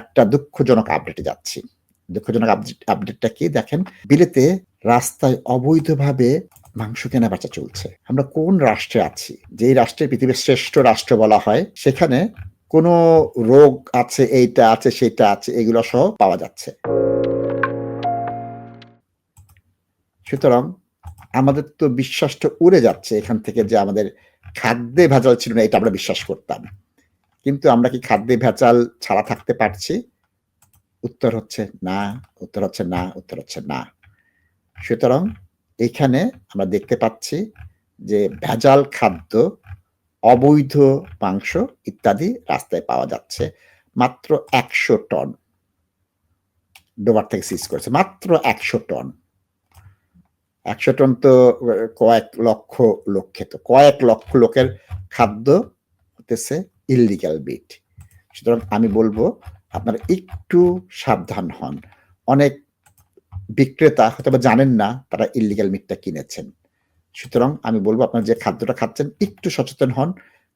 একটা দুঃখজনক আপডেটে যাচ্ছি। দুঃখজনক আপডেট আপডেটটা কি? দেখেন, বিলেতে রাস্তায় অবৈধভাবে মাংস কেনা বেচা চলছে। আমরা কোন রাষ্ট্রে আছি? যেই রাষ্ট্রে পৃথিবীর শ্রেষ্ঠ রাষ্ট্র বলা হয়, সেখানে কোনো রোগ আছে, এইটা আছে, সেটা আছে, এগুলো সহ পাওয়া যাচ্ছে। সুতরাং আমাদের তো বিশ্বাসটা উড়ে যাচ্ছে এখান থেকে যে আমাদের খাদ্যে ভেজাল ছিল না, এটা আমরা বিশ্বাস করতাম। কিন্তু আমরা কি খাদ্যে ভেজাল ছাড়া থাকতে পারছি? উত্তর হচ্ছে না, উত্তর হচ্ছে না, উত্তর হচ্ছে না। সুতরাং এখানে আমরা দেখতে পাচ্ছি যে ভেজাল খাদ্য, অবৈধ মাংস ইত্যাদি রাস্তায় পাওয়া যাচ্ছে। মাত্র একশো টন। ডোবার থেকে সিজ করেছে। মাত্র একশো টন। একশো টন তো, কয়েক লক্ষ লোক খেত কয়েক লক্ষ লোকের খাদ্য হতেছে ইলিগাল বিট সুতরাং আমি বলব, আপনারা একটু সাবধান হন। অনেক বিক্রেতা হয়তো জানেন না তারা ইলিগাল মিটটা কিনেছেন। সুতরাং আমি বলব, আপনারা যে খাদ্যটা খাচ্ছেন, একটু সচেতন হন,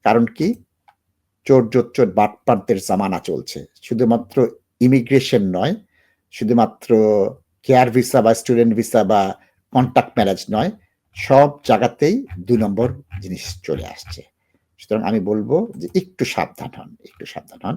কারণ কি? চোর জোচ্চোর বাটপাটদের জামানা চলছে। শুধুমাত্র ইমিগ্রেশন নয়, শুধুমাত্র কেয়ার ভিসা বা স্টুডেন্ট ভিসা বা কন্ট্যাক্ট ম্যারেজ নয়, সব জায়গাতেই দুই নম্বর জিনিস চলে আসছে। সুতরাং আমি বলব যে একটু সাবধান হন একটু সাবধান হন।